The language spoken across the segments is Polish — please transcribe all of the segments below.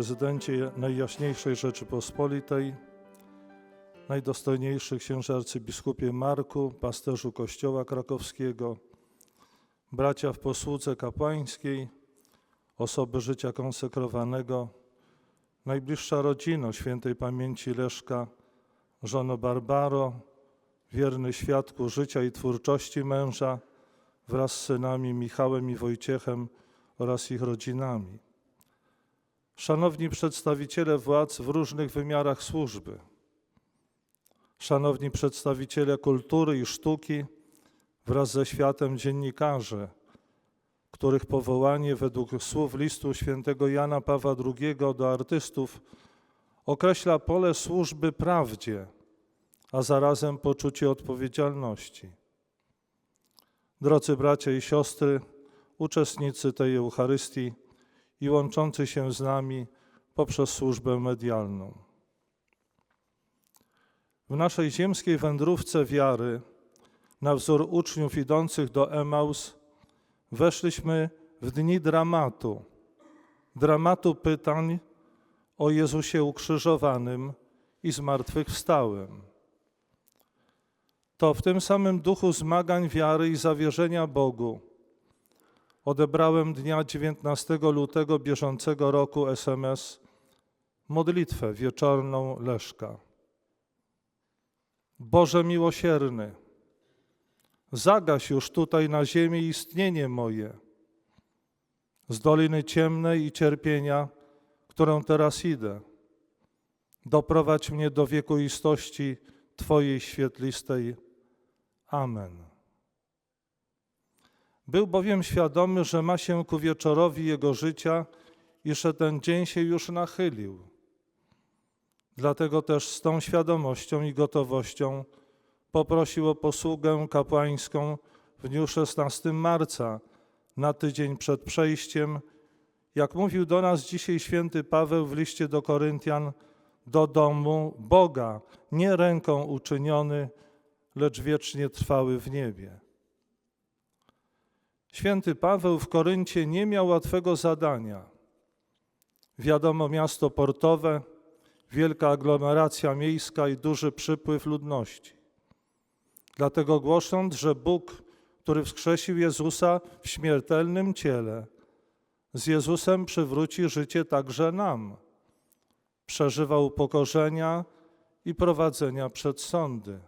prezydencie Najjaśniejszej Rzeczypospolitej, najdostojniejszy księże arcybiskupie Marku, pasterzu Kościoła Krakowskiego, bracia w posłudze kapłańskiej, osoby życia konsekrowanego, najbliższa rodzina świętej pamięci Leszka, żono Barbaro, wierny świadku życia i twórczości męża wraz z synami Michałem i Wojciechem oraz ich rodzinami. Szanowni przedstawiciele władz w różnych wymiarach służby, szanowni przedstawiciele kultury i sztuki wraz ze światem dziennikarzy, których powołanie według słów listu świętego Jana Pawła II do artystów określa pole służby prawdzie, a zarazem poczucie odpowiedzialności. Drodzy bracia i siostry, uczestnicy tej Eucharystii i łączący się z nami poprzez służbę medialną. W naszej ziemskiej wędrówce wiary, na wzór uczniów idących do Emaus, weszliśmy w dni dramatu, dramatu pytań o Jezusie ukrzyżowanym i zmartwychwstałym. To w tym samym duchu zmagań wiary i zawierzenia Bogu odebrałem dnia 19 lutego bieżącego roku SMS modlitwę wieczorną Leszka. Boże miłosierny, zagaś już tutaj na ziemi istnienie moje. Z doliny ciemnej i cierpienia, którą teraz idę, doprowadź mnie do wiekuistości Twojej świetlistej. Amen. Był bowiem świadomy, że ma się ku wieczorowi jego życia i że ten dzień się już nachylił. Dlatego też z tą świadomością i gotowością poprosił o posługę kapłańską w dniu 16 marca, na tydzień przed przejściem, jak mówił do nas dzisiaj święty Paweł w liście do Koryntian, do domu Boga, nie ręką uczyniony, lecz wiecznie trwały w niebie. Święty Paweł w Koryncie nie miał łatwego zadania. Wiadomo, miasto portowe, wielka aglomeracja miejska i duży przypływ ludności. Dlatego głosząc, że Bóg, który wskrzesił Jezusa w śmiertelnym ciele, z Jezusem przywróci życie także nam. Przeżywał upokorzenia i prowadzenia przed sądy.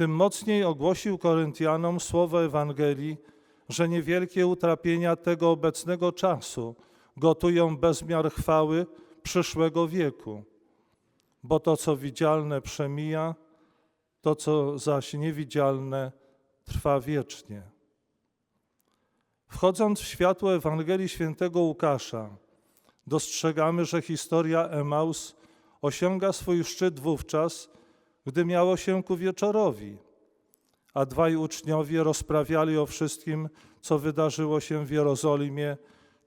Tym mocniej ogłosił Koryntianom słowo Ewangelii, że niewielkie utrapienia tego obecnego czasu gotują bezmiar chwały przyszłego wieku, bo to, co widzialne, przemija, to, co zaś niewidzialne, trwa wiecznie. Wchodząc w światło Ewangelii świętego Łukasza, dostrzegamy, że historia Emaus osiąga swój szczyt wówczas, gdy miało się ku wieczorowi, a dwaj uczniowie rozprawiali o wszystkim, co wydarzyło się w Jerozolimie,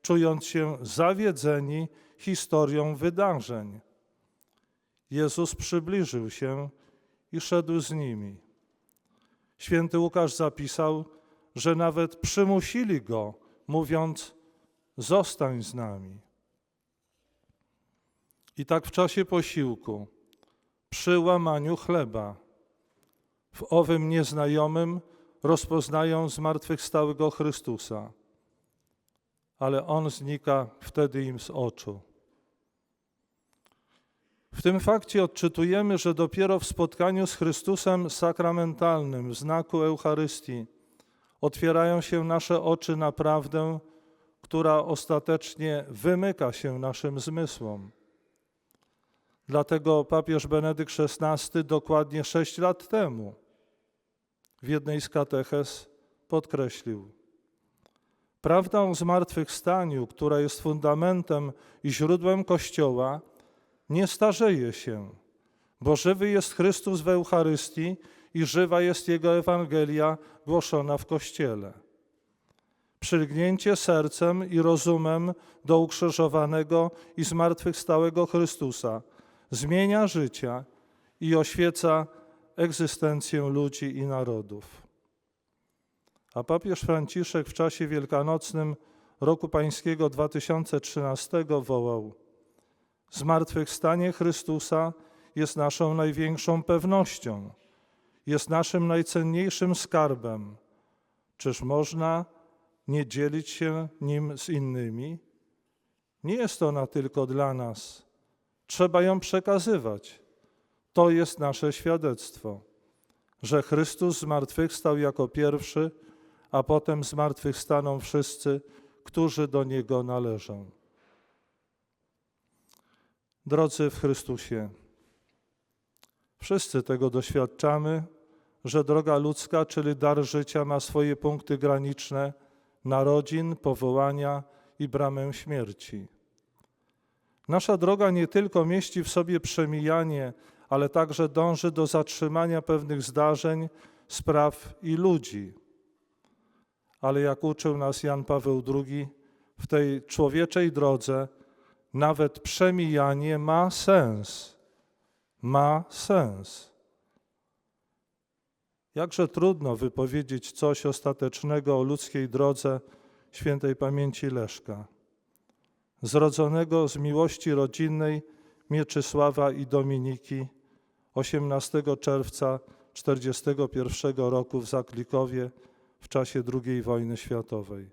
czując się zawiedzeni historią wydarzeń. Jezus przybliżył się i szedł z nimi. Święty Łukasz zapisał, że nawet przymusili go, mówiąc: Zostań z nami. I tak w czasie posiłku, przy łamaniu chleba, w owym nieznajomym rozpoznają zmartwychwstałego Chrystusa, ale On znika wtedy im z oczu. W tym fakcie odczytujemy, że dopiero w spotkaniu z Chrystusem sakramentalnym, w znaku Eucharystii, otwierają się nasze oczy na prawdę, która ostatecznie wymyka się naszym zmysłom. Dlatego papież Benedykt XVI dokładnie sześć lat temu w jednej z katechez podkreślił: Prawda o zmartwychwstaniu, która jest fundamentem i źródłem Kościoła, nie starzeje się, bo żywy jest Chrystus w Eucharystii i żywa jest Jego Ewangelia głoszona w Kościele. Przylgnięcie sercem i rozumem do ukrzyżowanego i zmartwychwstałego Chrystusa zmienia życia i oświeca egzystencję ludzi i narodów. A papież Franciszek w czasie wielkanocnym roku pańskiego 2013 wołał: Zmartwychwstanie Chrystusa jest naszą największą pewnością, jest naszym najcenniejszym skarbem. Czyż można nie dzielić się nim z innymi? Nie jest ona tylko dla nas. Trzeba ją przekazywać. To jest nasze świadectwo, że Chrystus zmartwychwstał jako pierwszy, a potem zmartwychwstaną wszyscy, którzy do Niego należą. Drodzy w Chrystusie, wszyscy tego doświadczamy, że droga ludzka, czyli dar życia, ma swoje punkty graniczne narodzin, powołania i bramę śmierci. Nasza droga nie tylko mieści w sobie przemijanie, ale także dąży do zatrzymania pewnych zdarzeń, spraw i ludzi. Ale jak uczył nas Jan Paweł II, w tej człowieczej drodze nawet przemijanie ma sens. Ma sens. Jakże trudno wypowiedzieć coś ostatecznego o ludzkiej drodze świętej pamięci Leszka, zrodzonego z miłości rodzinnej Mieczysława i Dominiki 18 czerwca 1941 roku w Zaklikowie w czasie II wojny światowej.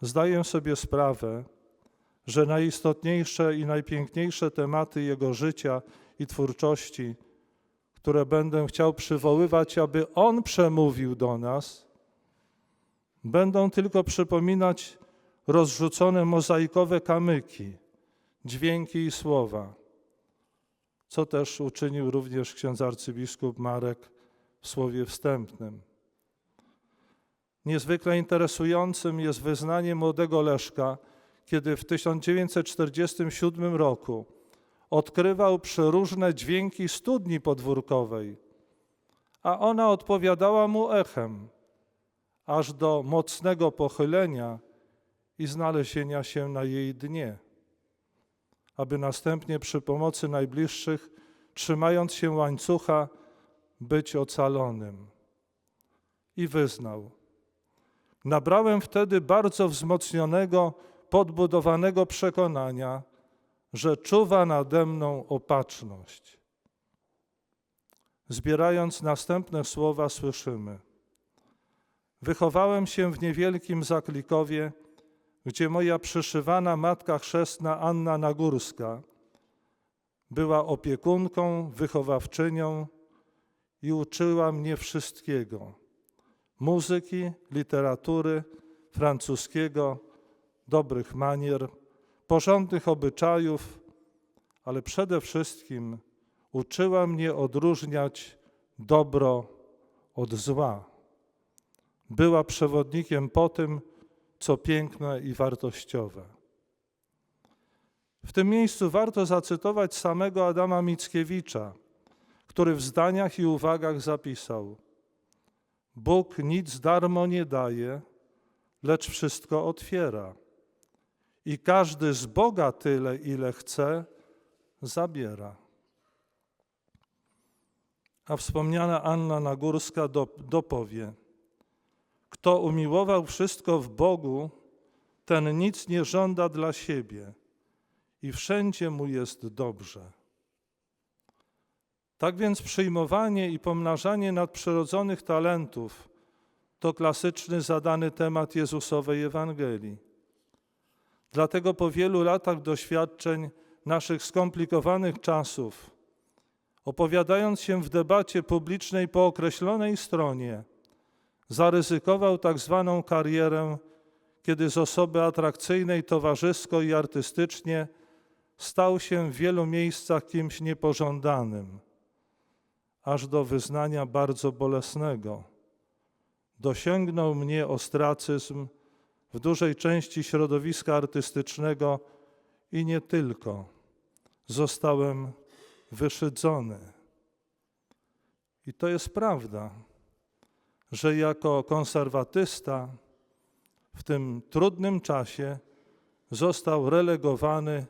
Zdaję sobie sprawę, że najistotniejsze i najpiękniejsze tematy jego życia i twórczości, które będę chciał przywoływać, aby on przemówił do nas, będą tylko przypominać rozrzucone mozaikowe kamyki, dźwięki i słowa, co też uczynił również ksiądz arcybiskup Marek w słowie wstępnym. Niezwykle interesującym jest wyznanie młodego Leszka, kiedy w 1947 roku odkrywał przeróżne dźwięki studni podwórkowej, a ona odpowiadała mu echem, aż do mocnego pochylenia i znalezienia się na jej dnie, aby następnie przy pomocy najbliższych, trzymając się łańcucha, być ocalonym. I wyznał: Nabrałem wtedy bardzo wzmocnionego, podbudowanego przekonania, że czuwa nade mną opatrzność. Zbierając następne słowa, słyszymy: Wychowałem się w niewielkim Zaklikowie, gdzie moja przyszywana matka chrzestna Anna Nagórska była opiekunką, wychowawczynią i uczyła mnie wszystkiego: muzyki, literatury, francuskiego, dobrych manier, porządnych obyczajów, ale przede wszystkim uczyła mnie odróżniać dobro od zła. Była przewodnikiem po tym, co piękne i wartościowe. W tym miejscu warto zacytować samego Adama Mickiewicza, który w zdaniach i uwagach zapisał: Bóg nic darmo nie daje, lecz wszystko otwiera i każdy z Boga tyle, ile chce, zabiera. A wspomniana Anna Nagórska dopowie, kto umiłował wszystko w Bogu, ten nic nie żąda dla siebie i wszędzie mu jest dobrze. Tak więc przyjmowanie i pomnażanie nadprzyrodzonych talentów to klasyczny zadany temat Jezusowej Ewangelii. Dlatego po wielu latach doświadczeń naszych skomplikowanych czasów, opowiadając się w debacie publicznej po określonej stronie, zaryzykował tak zwaną karierę, kiedy z osoby atrakcyjnej towarzysko i artystycznie stał się w wielu miejscach kimś niepożądanym, aż do wyznania bardzo bolesnego. Dosięgnął mnie ostracyzm, w dużej części środowiska artystycznego i nie tylko. Zostałem wyszydzony. I to jest prawda, że jako konserwatysta w tym trudnym czasie został relegowany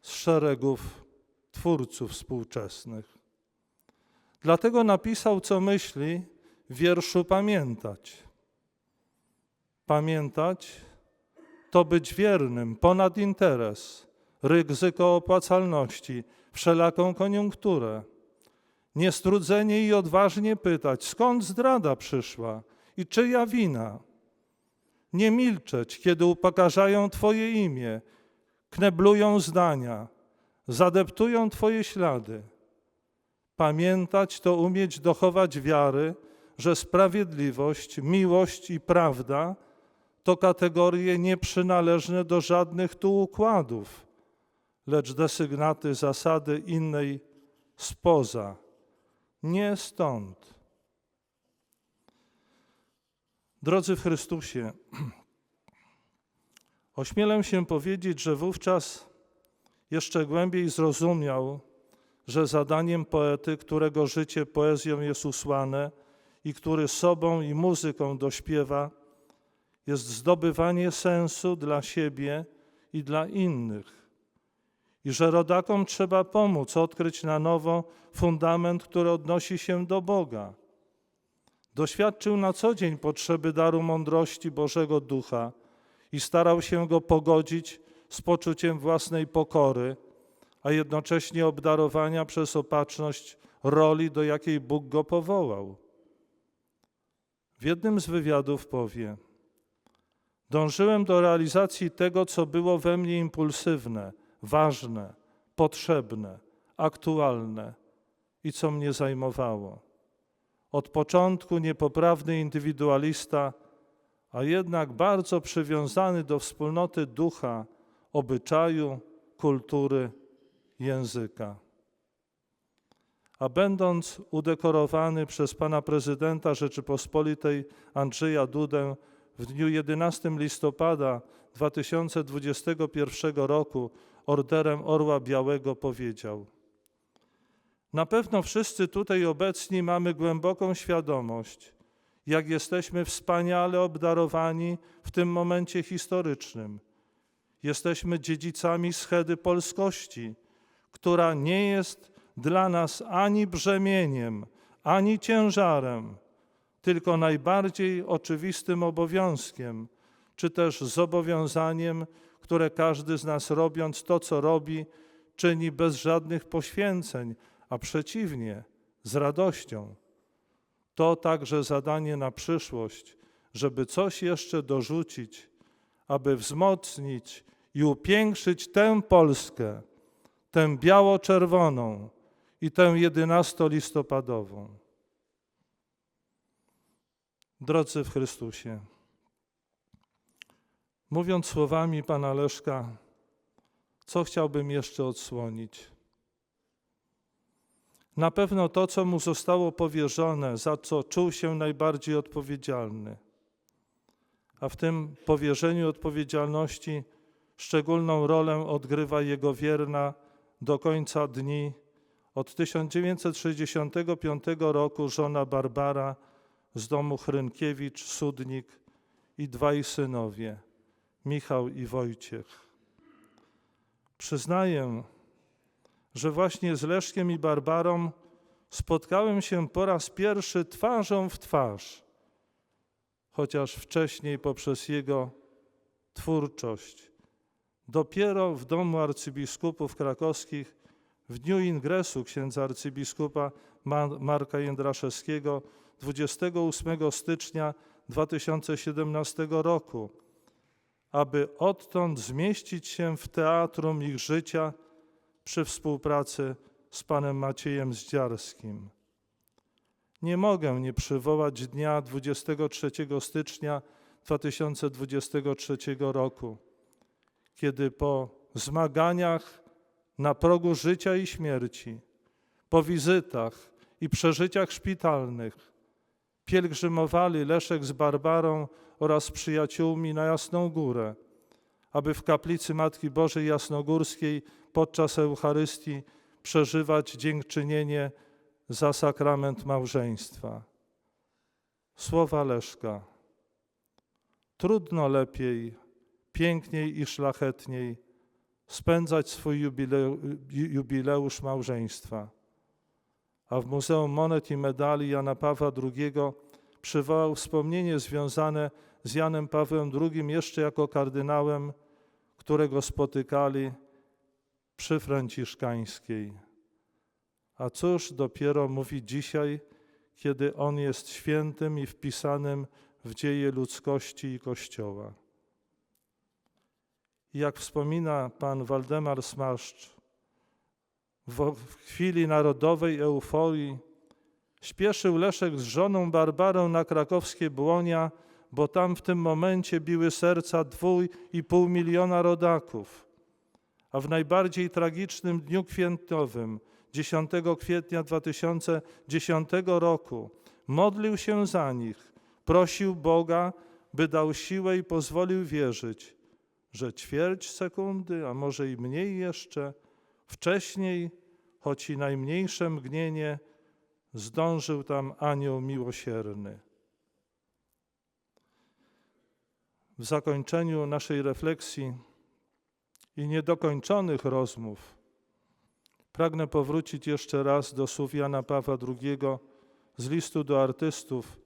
z szeregów twórców współczesnych. Dlatego napisał, co myśli w wierszu Pamiętać pamiętać, to być wiernym ponad interes, ryzyko opłacalności, wszelaką koniunkturę. Niestrudzenie i odważnie pytać, skąd zdrada przyszła i czyja wina. Nie milczeć, kiedy upokarzają Twoje imię, kneblują zdania, zadeptują Twoje ślady. Pamiętać to umieć dochować wiary, że sprawiedliwość, miłość i prawda to kategorie nieprzynależne do żadnych tu układów, lecz desygnaty zasady innej spoza, nie stąd. Drodzy w Chrystusie, ośmielę się powiedzieć, że wówczas jeszcze głębiej zrozumiał, że zadaniem poety, którego życie poezją jest usłane i który sobą i muzyką dośpiewa, jest zdobywanie sensu dla siebie i dla innych. I że rodakom trzeba pomóc odkryć na nowo fundament, który odnosi się do Boga. Doświadczył na co dzień potrzeby daru mądrości Bożego Ducha i starał się go pogodzić z poczuciem własnej pokory, a jednocześnie obdarowania przez opatrzność roli, do jakiej Bóg go powołał. W jednym z wywiadów powie: Dążyłem do realizacji tego, co było we mnie impulsywne, ważne, potrzebne, aktualne i co mnie zajmowało. Od początku niepoprawny indywidualista, a jednak bardzo przywiązany do wspólnoty ducha, obyczaju, kultury, języka. A będąc udekorowany przez pana prezydenta Rzeczypospolitej Andrzeja Dudę w dniu 11 listopada 2021 roku orderem Orła Białego powiedział: Na pewno wszyscy tutaj obecni mamy głęboką świadomość, jak jesteśmy wspaniale obdarowani w tym momencie historycznym. Jesteśmy dziedzicami schedy polskości, która nie jest dla nas ani brzemieniem, ani ciężarem, tylko najbardziej oczywistym obowiązkiem, czy też zobowiązaniem, które każdy z nas robiąc to, co robi, czyni bez żadnych poświęceń, a przeciwnie, z radością. To także zadanie na przyszłość, żeby coś jeszcze dorzucić, aby wzmocnić i upiększyć tę Polskę, tę biało-czerwoną i tę 11 listopadową. Drodzy w Chrystusie, mówiąc słowami Pana Leszka, co chciałbym jeszcze odsłonić? Na pewno to, co mu zostało powierzone, za co czuł się najbardziej odpowiedzialny. A w tym powierzeniu odpowiedzialności szczególną rolę odgrywa jego wierna do końca dni od 1965 roku żona Barbara z domu Hrynkiewicz, Sudnik i dwaj synowie, Michał i Wojciech. Przyznaję, że właśnie z Leszkiem i Barbarą spotkałem się po raz pierwszy twarzą w twarz, chociaż wcześniej poprzez jego twórczość. Dopiero w domu arcybiskupów krakowskich w dniu ingresu księdza arcybiskupa Marka Jędraszewskiego 28 stycznia 2017 roku, aby odtąd zmieścić się w teatrum ich życia przy współpracy z panem Maciejem Zdziarskim. Nie mogę nie przywołać dnia 23 stycznia 2023 roku, kiedy po zmaganiach na progu życia i śmierci, po wizytach i przeżyciach szpitalnych, pielgrzymowali Leszek z Barbarą oraz przyjaciółmi na Jasną Górę, aby w kaplicy Matki Bożej Jasnogórskiej podczas Eucharystii przeżywać dziękczynienie za sakrament małżeństwa. Słowa Leszka. Trudno lepiej, piękniej i szlachetniej spędzać swój jubileusz małżeństwa. A w Muzeum Monet i Medali Jana Pawła II przywołał wspomnienie związane z Janem Pawłem II jeszcze jako kardynałem, którego spotykali przy Franciszkańskiej. A cóż dopiero mówi dzisiaj, kiedy on jest świętym i wpisanym w dzieje ludzkości i Kościoła. Jak wspomina pan Waldemar Smaszcz, w chwili narodowej euforii śpieszył Leszek z żoną Barbarą na krakowskie Błonia, bo tam w tym momencie biły serca dwóch i pół miliona rodaków. A w najbardziej tragicznym dniu kwiętowym, 10 kwietnia 2010 roku, modlił się za nich, prosił Boga, by dał siłę i pozwolił wierzyć, że ćwierć sekundy, a może i mniej jeszcze, wcześniej, choć i najmniejsze mgnienie, zdążył tam anioł miłosierny. W zakończeniu naszej refleksji i niedokończonych rozmów pragnę powrócić jeszcze raz do słów Jana Pawła II z listu do artystów,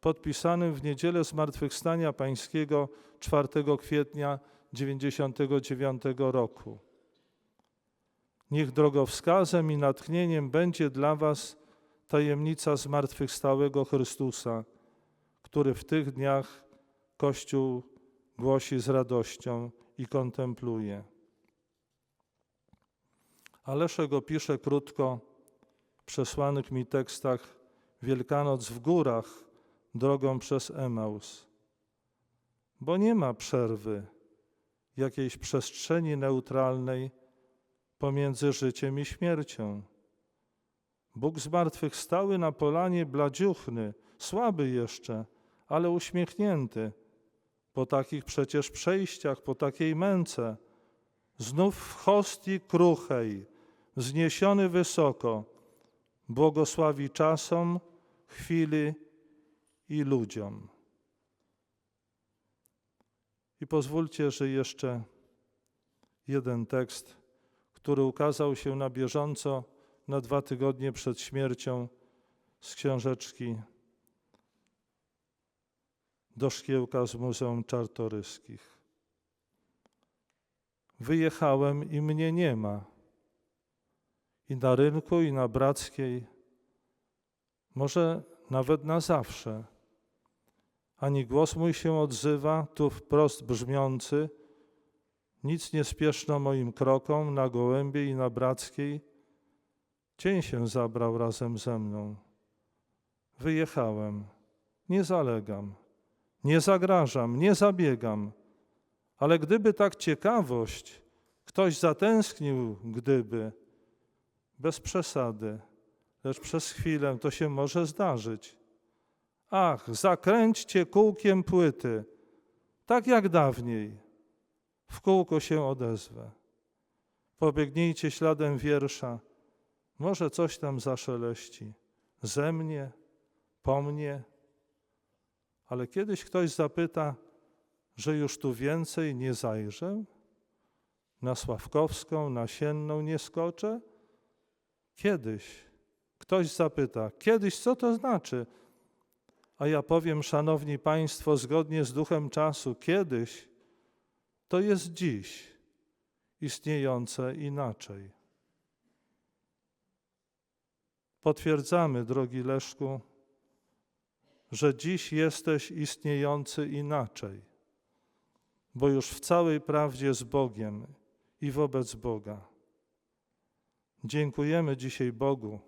podpisanym w niedzielę Zmartwychwstania Pańskiego 4 kwietnia 1999 roku. Niech drogowskazem i natchnieniem będzie dla Was tajemnica zmartwychwstałego Chrystusa, który w tych dniach Kościół głosi z radością i kontempluje. A Leszek opisze krótko w przesłanych mi tekstach Wielkanoc w górach drogą przez Emaus. Bo nie ma przerwy, jakiejś przestrzeni neutralnej pomiędzy życiem i śmiercią. Bóg zmartwychwstały na polanie bladziuchny, słaby jeszcze, ale uśmiechnięty, po takich przecież przejściach, po takiej męce, znów w hostii kruchej, wzniesiony wysoko, błogosławi czasom, chwili i ludziom. I pozwólcie, że jeszcze jeden tekst, który ukazał się na bieżąco na dwa tygodnie przed śmiercią z książeczki do szkiełka z Muzeum Czartoryskich. Wyjechałem i mnie nie ma. I na rynku, i na Brackiej, może nawet na zawsze. Ani głos mój się odzywa, tu wprost brzmiący, nic nie spieszno moim krokom na Gołębiej i na Brackiej. Cień się zabrał razem ze mną. Wyjechałem, nie zalegam. Nie zagrażam, nie zabiegam, ale gdyby tak ciekawość, ktoś zatęsknił, gdyby, bez przesady, lecz przez chwilę to się może zdarzyć. Ach, zakręćcie kółkiem płyty, tak jak dawniej. W kółko się odezwę. Pobiegnijcie śladem wiersza, może coś tam zaszeleści. Ze mnie, po mnie, ale kiedyś ktoś zapyta, że już tu więcej nie zajrzę? Na Sławkowską, na Sienną nie skoczę? Kiedyś ktoś zapyta, kiedyś co to znaczy? A ja powiem, szanowni państwo, zgodnie z duchem czasu, kiedyś to jest dziś, istniejące inaczej. Potwierdzamy, drogi Leszku, że dziś jesteś istniejący inaczej, bo już w całej prawdzie z Bogiem i wobec Boga. Dziękujemy dzisiaj Bogu,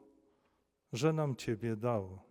że nam Ciebie dał.